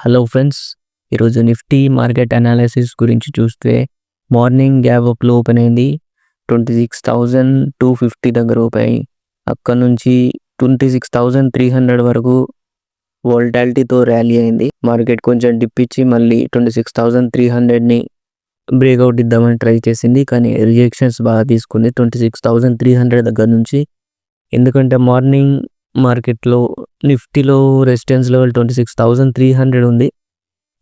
Hello friends ఈరోజు Nifty market analysis గురించి చూస్తే మార్నింగ్ గ్యాప్ అప్లో ఓపెన్ అయింది. Twenty six thousand two fifty దగ్గర ఓపెన్ అయ్యి అక్కడ నుంచి twenty six thousand three hundred వరకు వోల్టాలిటీతో ర్యాలీ అయింది. మార్కెట్ కొంచెం డిప్ ఇచ్చి మళ్ళీ ట్వంటీ సిక్స్ థౌజండ్ త్రీ హండ్రెడ్ని బ్రేక్అవుట్ ఇద్దామని ట్రై చేసింది కానీ రిజెక్షన్స్ బాగా తీసుకుంది. Twenty six thousand three hundred దగ్గర నుంచి ఎందుకంటే మార్నింగ్ మార్కెట్లో నిఫ్టీలో resistance level twenty six thousand three hundred ఉంది.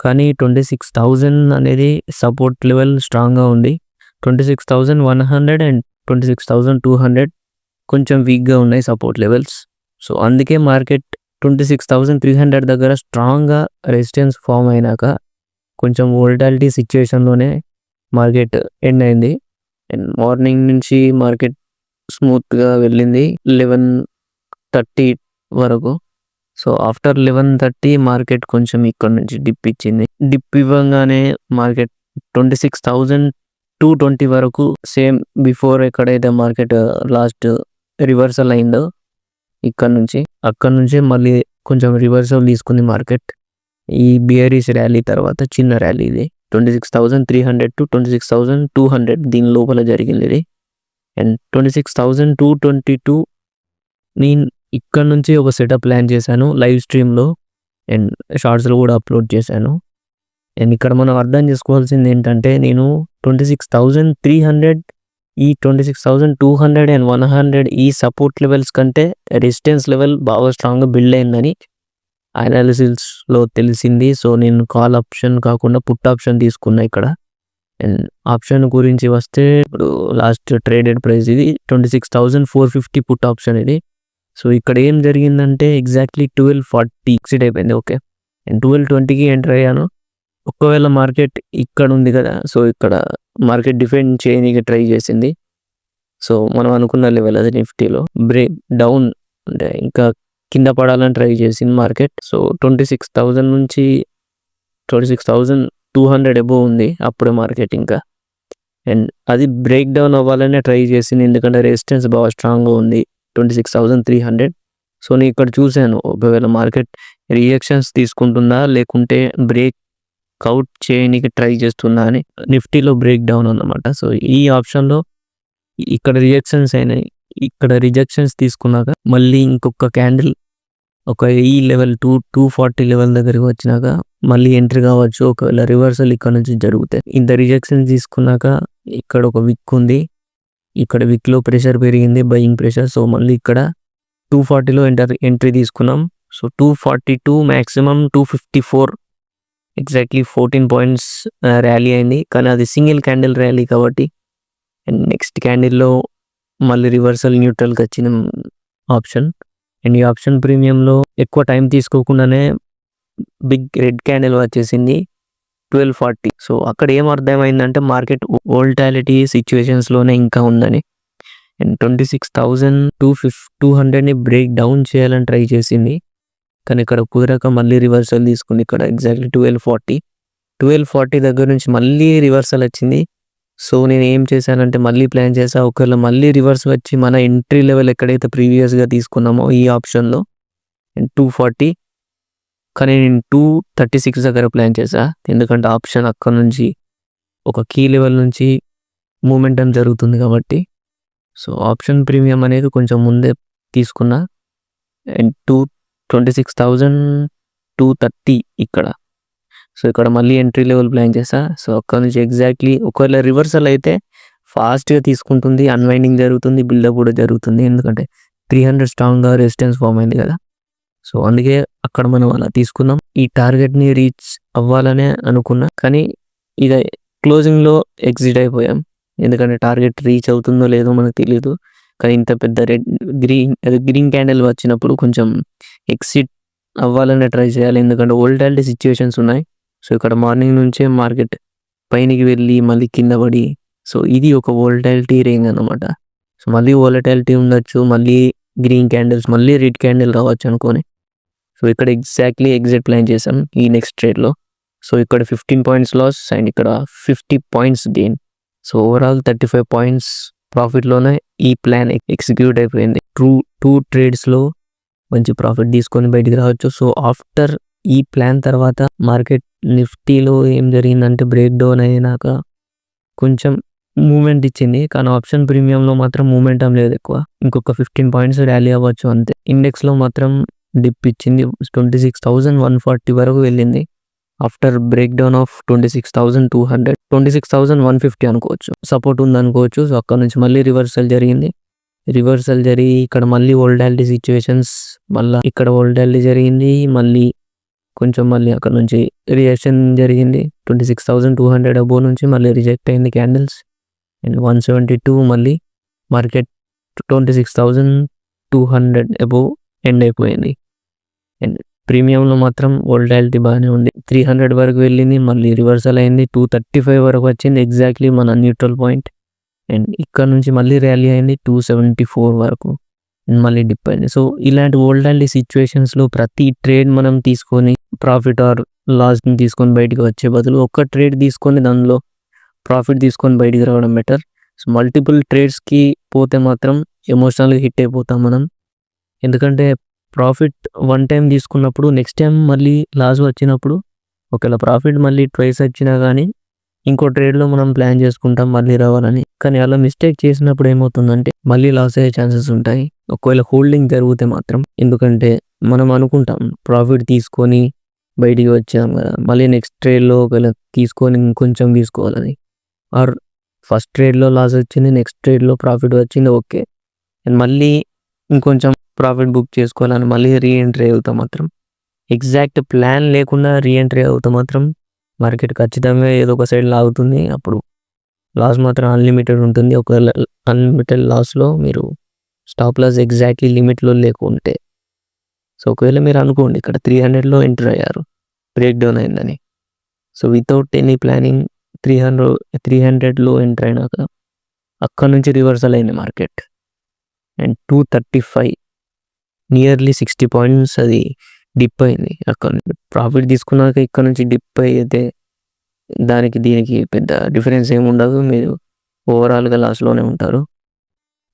కానీ ట్వంటీ సిక్స్ థౌజండ్ అనేది సపోర్ట్ లెవెల్ స్ట్రాంగ్గా ఉంది. Twenty six thousand one hundred and twenty six thousand two hundred కొంచెం వీక్గా ఉన్నాయి సపోర్ట్ లెవెల్స్. సో అందుకే market twenty six thousand three hundred దగ్గర స్ట్రాంగ్గా రెసిస్టెన్స్ ఫామ్ అయినాక కొంచెం వోల్టాలిటీ సిచ్యువేషన్లోనే మార్కెట్ ఎండ్ అయింది. అండ్ మార్నింగ్ నుంచి మార్కెట్ స్మూత్గా వెళ్ళింది. లెవెన్ థర్టీ వరకు. So after eleven thirty market కొంచెం ఇక్కడ నుంచి డిప్ ఇచ్చింది. డిప్ ఇవ్వగానే market twenty six thousand two twenty వరకు సేమ్ బిఫోర్ ఎక్కడైతే మార్కెట్ లాస్ట్ రివర్సల్ అయిందో ఇక్కడ నుంచి అక్కడ నుంచి మళ్ళీ కొంచెం రివర్సల్ తీసుకుంది మార్కెట్ ఈ బియరీస్ ర్యాలీ తర్వాత చిన్న ర్యాలీ ఇది. Twenty six thousand three hundred to twenty six thousand two hundred దీని లోపల జరిగింది ఇది. And twenty six thousand two twenty two నేను ఇక్కడ నుంచి ఒక సెటప్ ప్లాన్ చేశాను లైవ్ స్ట్రీమ్లో అండ్ షార్ట్స్లో కూడా అప్లోడ్ చేశాను. అండ్ ఇక్కడ మనం అర్థం చేసుకోవాల్సింది ఏంటంటే నేను twenty six thousand three hundred ఈ twenty six thousand two hundred and one hundred ఈ సపోర్ట్ లెవెల్స్ కంటే రెసిస్టెన్స్ లెవెల్ బాగా స్ట్రాంగ్గా బిల్డ్ అయిందని అనాలిసిస్లో తెలిసింది. సో నేను కాల్ ఆప్షన్ కాకుండా పుట్ ఆప్షన్ తీసుకున్నా ఇక్కడ. అండ్ ఆప్షన్ గురించి వస్తే ఇప్పుడు లాస్ట్ ట్రేడెడ్ ప్రైస్ ఇది twenty six thousand four fifty put option ఇది. సో ఇక్కడ ఏం జరిగిందంటే ఎగ్జాక్ట్లీ ట్వెల్వ్ ఫార్టీ ఎక్సిడ్ అయిపోయింది ఓకే అండ్ ట్వెల్వ్ ట్వంటీకి ఎంటర్ అయ్యాను. ఒకవేళ మార్కెట్ ఇక్కడ ఉంది కదా సో ఇక్కడ మార్కెట్ డిఫెండ్ చేయడానికి ట్రై చేసింది. సో మనం అనుకున్న లెవెల్ అది నిఫ్టీలో బ్రేక్ డౌన్ అంటే ఇంకా కింద పడాలని ట్రై చేసింది market so twenty six thousand నుంచి twenty six thousand two hundred above ఉంది అప్పుడే మార్కెట్ ఇంకా. అండ్ అది బ్రేక్ డౌన్ అవ్వాలనే ట్రై చేసింది ఎందుకంటే రెసిస్టెన్స్ బాగా స్ట్రాంగ్గా ఉంది. Twenty six thousand three hundred so నేను ఇక్కడ చూశాను ఒకవేళ మార్కెట్ రియాక్షన్స్ తీసుకుంటుందా లేకుంటే బ్రేక్ అవుట్ చేయడానికి ట్రై చేస్తుందా అని. నిఫ్టీలో బ్రేక్ డౌన్ అన్నమాట. సో ఈ ఆప్షన్లో ఇక్కడ రిజెక్షన్స్ అయినాయి. ఇక్కడ రిజెక్షన్స్ తీసుకున్నాక మళ్ళీ ఇంకొక క్యాండిల్ ఒక ఈ level two two forty level దగ్గరికి వచ్చినాక మళ్ళీ ఎంట్రీ కావచ్చు. ఒకవేళ రివర్సల్ ఇక్కడ నుంచి జరుగుతాయి. ఇంత రిజెక్షన్ తీసుకున్నాక ఇక్కడ ఒక విక్ ఉంది. ఇక్కడ విక్లో ప్రెషర్ పెరిగింది బయింగ్ ప్రెషర్ సో మళ్ళీ ఇక్కడ టూ ఫార్టీలో ఎంటర్ ఎంట్రీ తీసుకున్నాం. So two forty two maximum two fifty four exactly fourteen points rally అయింది. కానీ అది సింగిల్ క్యాండిల్ ర్యాలీ కాబట్టి అండ్ నెక్స్ట్ క్యాండిల్లో మళ్ళీ రివర్సల్ న్యూట్రల్కి వచ్చిన ఆప్షన్ అండ్ ఈ ఆప్షన్ ప్రీమియంలో ఎక్కువ టైం తీసుకోకుండానే బిగ్ రెడ్ క్యాండిల్ వచ్చేసింది. ట్వెల్వ్ ఫార్టీ సో అక్కడ ఏం అర్థమైందంటే మార్కెట్ వోల్టాలిటీ సిచ్యువేషన్స్లోనే ఇంకా ఉందని. And twenty six thousand two fifty two హండ్రెడ్ని break down చేయాలని ట్రై చేసింది. కానీ ఇక్కడ కుదరక మళ్ళీ రివర్సల్ తీసుకుంది. ఇక్కడ exactly twelve forty twelve forty దగ్గర నుంచి మళ్ళీ రివర్సల్ వచ్చింది. సో నేను ఏం చేశానంటే మళ్ళీ ప్లాన్ చేసా ఒకవేళ మళ్ళీ రివర్స్ వచ్చి మన ఎంట్రీ లెవెల్ ఎక్కడైతే ప్రీవియస్గా తీసుకున్నామో ఈ ఆప్షన్లో అండ్ టూ ఫార్టీ కానీ నేను టూ థర్టీ సిక్స్ దగ్గర ప్లాన్ చేసా ఎందుకంటే ఆప్షన్ అక్కడ నుంచి ఒక కీ లెవెల్ నుంచి మూమెంట్ అని జరుగుతుంది కాబట్టి. సో ఆప్షన్ ప్రీమియం అనేది కొంచెం ముందే తీసుకున్నా. And two twenty six thousand two thirty ఇక్కడ. సో ఇక్కడ మళ్ళీ ఎంట్రీ లెవెల్ ప్లాన్ చేసా సో అక్కడ నుంచి ఎగ్జాక్ట్లీ ఒకవేళ రివర్సల్ అయితే ఫాస్ట్గా తీసుకుంటుంది అన్వైండింగ్ జరుగుతుంది బిల్డప్ కూడా జరుగుతుంది. ఎందుకంటే త్రీ హండ్రెడ్ స్ట్రాంగ్గా రెసిస్టెన్స్ ఫామ్ అయింది కదా. సో అందుకే అక్కడ మనం అలా తీసుకున్నాం ఈ టార్గెట్ని రీచ్ అవ్వాలనే అనుకున్నా కానీ ఇది క్లోజింగ్లో ఎగ్జిట్ అయిపోయాం. ఎందుకంటే టార్గెట్ రీచ్ అవుతుందో లేదో మనకు తెలియదు కానీ ఇంత పెద్ద రెడ్ గ్రీన్ గ్రీన్ క్యాండిల్ వచ్చినప్పుడు కొంచెం ఎగ్జిట్ అవ్వాలనే ట్రై చేయాలి. ఎందుకంటే ఓల్టాలిటీ సిచ్యువేషన్స్ ఉన్నాయి. సో ఇక్కడ మార్నింగ్ నుంచే మార్కెట్ పైనకి వెళ్ళి మళ్ళీ కింద పడి సో ఇది ఒక వోల్టాలిటీ రేంజ్ అనమాట సో మళ్ళీ వోలటాలిటీ ఉండొచ్చు మళ్ళీ గ్రీన్ క్యాండిల్స్ మళ్ళీ రెడ్ క్యాండిల్ రావచ్చు అనుకొని. సో ఇక్కడ ఎగ్జాక్ట్లీ ఎగ్జిట్ ప్లాన్ చేసాం ఈ నెక్స్ట్ ట్రేడ్లో సో ఇక్కడ ఫిఫ్టీన్ పాయింట్స్ లాస్ అండ్ ఇక్కడ fifty points gain so overall thirty five points ప్రాఫిట్లోనే ఈ ప్లాన్ ఎగ్జిక్యూట్ అయిపోయింది. టూ టూ ట్రేడ్స్లో మంచి ప్రాఫిట్ తీసుకొని బయటికి రావచ్చు. సో ఆఫ్టర్ ఈ ప్లాన్ తర్వాత మార్కెట్ నిఫ్టీలో ఏం జరిగిందంటే బ్రేక్ డౌన్ అయినాక కొంచెం మూమెంట్ ఇచ్చింది. కానీ ఆప్షన్ ప్రీమియంలో మాత్రం మూమెంటం లేదు ఎక్కువ. ఇంకొక ఫిఫ్టీన్ పాయింట్స్ ర్యాలీ అవ్వచ్చు అంతే. ఇండెక్స్లో మాత్రం డిప్ ఇచ్చింది. Twenty six thousand one forty వరకు వెళ్ళింది. After break down of twenty six thousand two hundred twenty six thousand one fifty అనుకోవచ్చు. సపోర్ట్ ఉంది అనుకోవచ్చు సో అక్కడ నుంచి మళ్ళీ రివర్సల్ జరిగింది. రివర్సల్ జరిగి ఇక్కడ మళ్ళీ ఓల్డాలిటీ సిచ్యువేషన్స్ మళ్ళీ ఇక్కడ ఓల్డాలిటీ జరిగింది. మళ్ళీ కొంచెం మళ్ళీ అక్కడ నుంచి రియాక్షన్ జరిగింది. Twenty six thousand two hundred above నుంచి మళ్ళీ రిజెక్ట్ అయింది candles. And one seventy two మళ్ళీ market twenty six thousand two hundred above. End అయిపోయింది అండ్ ప్రీమియంలో మాత్రం వోల్టాలిటీ బాగానే ఉంది. త్రీ హండ్రెడ్ వరకు వెళ్ళింది మళ్ళీ రివర్సల్ అయింది. టూ థర్టీ ఫైవ్ వరకు వచ్చింది ఎగ్జాక్ట్లీ మన న్యూట్రల్ పాయింట్. అండ్ ఇక్కడ నుంచి మళ్ళీ ర్యాలీ అయింది టూ సెవెంటీ ఫోర్ వరకు. మళ్ళీ డిప్ అయింది. సో ఇలాంటి వోల్టాలిటీ సిచ్యువేషన్స్లో ప్రతి ట్రేడ్ మనం తీసుకొని ప్రాఫిట్ ఆర్ లాస్ని తీసుకొని బయటికి వచ్చే బదులు ఒక్క ట్రేడ్ తీసుకొని దానిలో ప్రాఫిట్ తీసుకొని బయటికి రావడం బెటర్. సో మల్టిపుల్ ట్రేడ్స్కి పోతే మాత్రం ఎమోషనల్గా హిట్ అయిపోతాం మనం. ఎందుకంటే ప్రాఫిట్ వన్ టైం తీసుకున్నప్పుడు నెక్స్ట్ టైం మళ్ళీ లాస్ వచ్చినప్పుడు ఒకవేళ ప్రాఫిట్ మళ్ళీ ట్వైస్ వచ్చినా కానీ ఇంకో ట్రేడ్లో మనం ప్లాన్ చేసుకుంటాం మళ్ళీ రావాలని. కానీ అలా మిస్టేక్ చేసినప్పుడు ఏమవుతుందంటే మళ్ళీ లాస్ అయ్యే ఛాన్సెస్ ఉంటాయి. ఒకవేళ హోల్డింగ్ జరిగితే మాత్రం ఎందుకంటే మనం అనుకుంటాం ప్రాఫిట్ తీసుకొని బయటికి వచ్చాం కదా మళ్ళీ నెక్స్ట్ ట్రేడ్లో ఒకవేళ తీసుకొని ఇంకొంచెం తీసుకోవాలని. ఆర్ ఫస్ట్ ట్రేడ్లో లాస్ వచ్చింది నెక్స్ట్ ట్రేడ్లో ప్రాఫిట్ వచ్చింది ఓకే. అండ్ మళ్ళీ ఇంకొంచెం ప్రాఫిట్ బుక్ చేసుకోవాలని మళ్ళీ రీఎంట్రీ అవుతాం మాత్రం. ఎగ్జాక్ట్ ప్లాన్ లేకుండా రీఎంట్రీ అవుతాం మాత్రం మార్కెట్ ఖచ్చితంగా ఏదో ఒక సైడ్ లాగుతుంది. అప్పుడు లాస్ మాత్రం అన్లిమిటెడ్ ఉంటుంది. ఒకవేళ అన్లిమిటెడ్ లాస్లో మీరు స్టాప్ లాస్ ఎగ్జాక్ట్లీ లిమిట్లో లేకుంటే. సో ఒకవేళ మీరు అనుకోండి ఇక్కడ త్రీ హండ్రెడ్లో ఎంటర్ అయ్యారు. బ్రేక్ డౌన్ అయిందని. So without any planning three hundred three హండ్రెడ్లో ఎంటర్ అయినాక అక్కడ నుంచి రివర్సల్ అయింది market. And two thirty five nearly sixty points అది డిప్ అయింది. అక్కడ ప్రాఫిట్ తీసుకున్నాక ఇక్కడ నుంచి డిప్ అయితే దానికి దీనికి పెద్ద డిఫరెన్స్ ఏమి ఉండదు. మీరు ఓవరాల్గా లాస్లోనే ఉంటారు.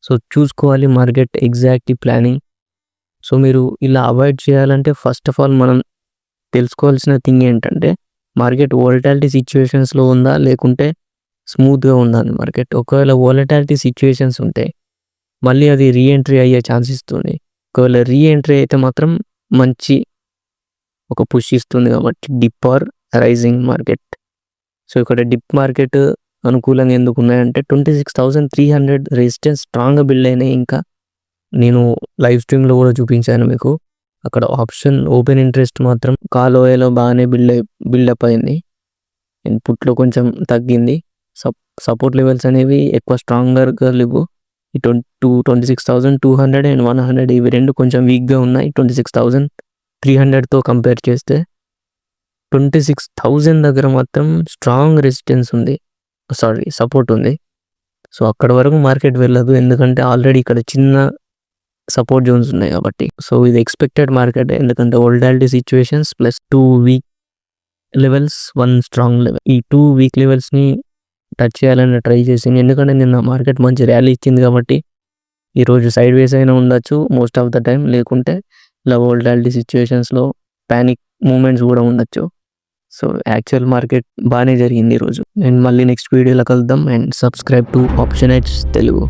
సో చూసుకోవాలి మార్కెట్ ఎగ్జాక్ట్ ప్లానింగ్ సో మీరు ఇలా అవాయిడ్ చేయాలంటే ఫస్ట్ ఆఫ్ ఆల్ మనం తెలుసుకోవాల్సిన థింగ్ ఏంటంటే మార్కెట్ వోలటాలిటీ సిచ్యువేషన్స్లో ఉందా? లేకుంటే స్మూత్గా ఉందా అని మార్కెట్ ఒకవేళ వోలటాలిటీ సిచ్యువేషన్స్ ఉంటే మళ్ళీ అది రీఎంట్రీ అయ్యే ఛాన్స్ ఇస్తుంది ఒకవేళ రీఎంట్రీ అయితే మాత్రం మంచి ఒక పుష్ ఇస్తుంది కాబట్టి dip or rising market so ఇక్కడ డిప్ మార్కెట్ అనుకూలంగా ఎందుకు ఉన్నాయంటే twenty six thousand three hundred resistance స్ట్రాంగ్గా బిల్డ్ అయినాయి. ఇంకా నేను లైవ్ స్ట్రీమ్లో కూడా చూపించాను మీకు. అక్కడ ఆప్షన్ ఓపెన్ ఇంట్రెస్ట్ మాత్రం కాలోయలో బాగానే బిల్డ్ బిల్డప్ అయింది. ఇన్పుట్లో కొంచెం తగ్గింది. సప్ సపోర్ట్ లెవెల్స్ అనేవి ఎక్కువ స్ట్రాంగర్గా లేవు. Twenty two twenty six thousand two hundred and one hundred ఇవి రెండు కొంచెం వీక్గా ఉన్నాయి. ట్వంటీ సిక్స్ థౌసండ్ త్రీ హండ్రెడ్తో కంపేర్ చేస్తే ట్వంటీ సిక్స్ థౌజండ్ దగ్గర మాత్రం స్ట్రాంగ్ రెసిస్టెన్స్ ఉంది. సారీ సపోర్ట్ ఉంది. సో అక్కడ వరకు మార్కెట్ వెళ్ళదు. ఎందుకంటే ఆల్రెడీ ఇక్కడ చిన్న సపోర్ట్ జోన్స్ ఉన్నాయి కాబట్టి. సో ఇది ఎక్స్పెక్టెడ్ మార్కెట్. ఎందుకంటే volatility situations plus two weak levels one strong level. ఈ టూ వీక్ లెవెల్స్ని టచ్ చేయాలని ట్రై చేసింది. ఎందుకంటే నిన్న మార్కెట్ మంచి ర్యాలీ ఇచ్చింది కాబట్టి ఈరోజు సైడ్ వేస్ అయినా ఉండొచ్చు మోస్ట్ ఆఫ్ ద టైం. లేకుంటే ఇలా వోల్టాలిటీ సిచ్యువేషన్స్లో ప్యానిక్ మూమెంట్స్ కూడా ఉండొచ్చు. సో యాక్చువల్ మార్కెట్ బాగానే జరిగింది ఈరోజు అండ్ మళ్ళీ నెక్స్ట్ వీడియోలో కలుద్దాం. And subscribe to option Telugu.